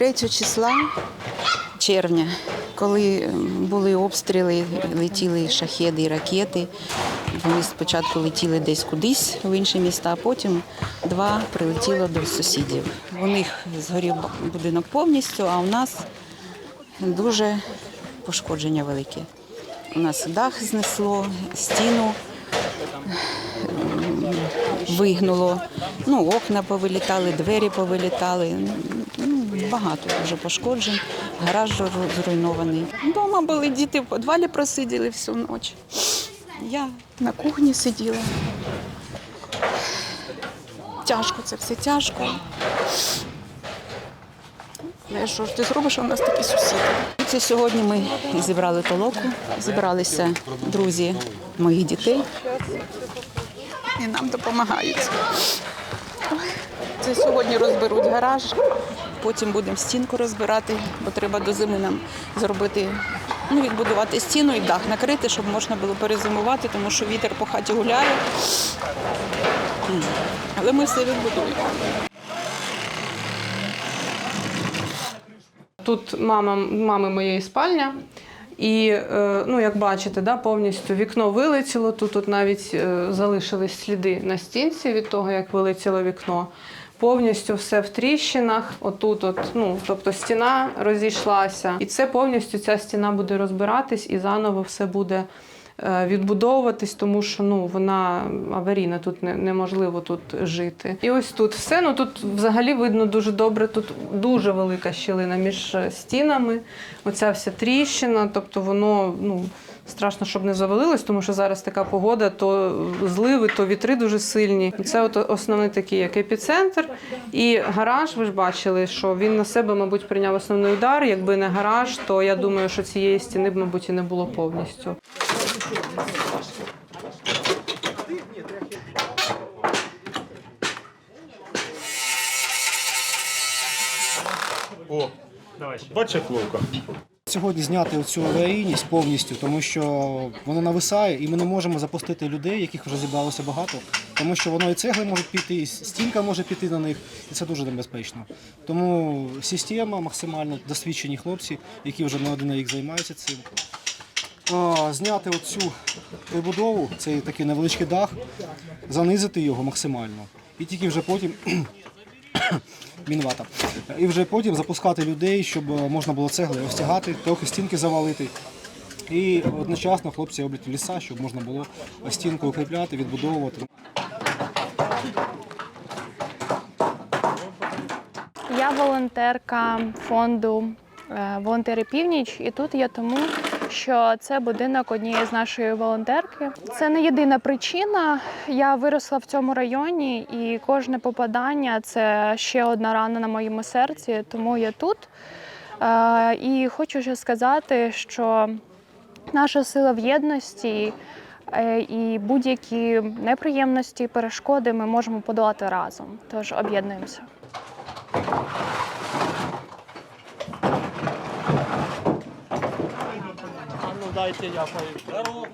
3 числа червня, коли були обстріли, летіли шахеди і ракети. Вони спочатку летіли десь кудись в інші міста, а потім два прилетіло до сусідів. У них згорів будинок повністю, а у нас дуже пошкодження велике. У нас дах знесло, стіну вигнуло, ну, окна повилітали, двері повилітали. Ну, багато дуже пошкоджень, гараж зруйнований. Дома були діти в підвалі просиділи всю ніч. Я на кухні сиділа. Тяжко, це все тяжко. Але що ж ти зробиш, у нас такі сусіди. Це сьогодні ми зібрали толоку, зібралися друзі моїх дітей і нам допомагають. Це сьогодні розберуть гараж, потім будемо стінку розбирати, бо треба до зими нам зробити, ну, відбудувати стіну і дах накрити, щоб можна було перезимувати, тому що вітер по хаті гуляє. Але ми все відбудуємо. Тут мама, мами моєї спальня. І е, ну, як бачите, да, повністю вікно вилетіло. Тут, тут навіть е, залишились сліди на стінці від того, як вилетіло вікно. Повністю все в тріщинах. Отут, от, ну, тобто стіна розійшлася. І це повністю ця стіна буде розбиратись і заново все буде відбудовуватись, тому що ну, вона аварійна, тут не, неможливо тут жити. І ось тут все. Ну тут взагалі видно дуже добре. Тут дуже велика щілина між е, стінами. Оця вся тріщина, тобто воно ну. Страшно, щоб не завалилось, тому що зараз така погода, то зливи, то вітри дуже сильні. Це от основний такий як епіцентр. І гараж, ви ж бачили, що він на себе, мабуть, прийняв основний удар. Якби не гараж, то я думаю, що цієї стіни б, мабуть, і не було повністю. О, бачиш ловка. Сьогодні зняти оцю аварійність повністю, тому що воно нависає, і ми не можемо запустити людей, яких вже зібралося багато, тому що воно і цегли можуть піти, і стінка може піти на них, і це дуже небезпечно. Тому система максимально досвідчені хлопці, які вже не один рік займаються цим. Зняти оцю прибудову, цей такий невеличкий дах, занизити його максимально. І тільки вже потім мінвата. І вже потім запускати людей, щоб е, можна було цегли розтягати, трохи стінки завалити. І одночасно хлопці роблять ліса, щоб можна було стінку укріпляти, відбудовувати. Я волонтерка фонду е, Волонтери Північ, і тут я тому, що це будинок однієї з нашої волонтерки. Це не єдина причина. Я виросла в цьому районі, і кожне попадання це ще одна рана на моєму серці, тому я тут. Е, І хочу ще сказати, що наша сила в єдності. е, І будь-які неприємності, перешкоди ми можемо подолати разом. Тож об'єднуємося. Ну дайте я пою.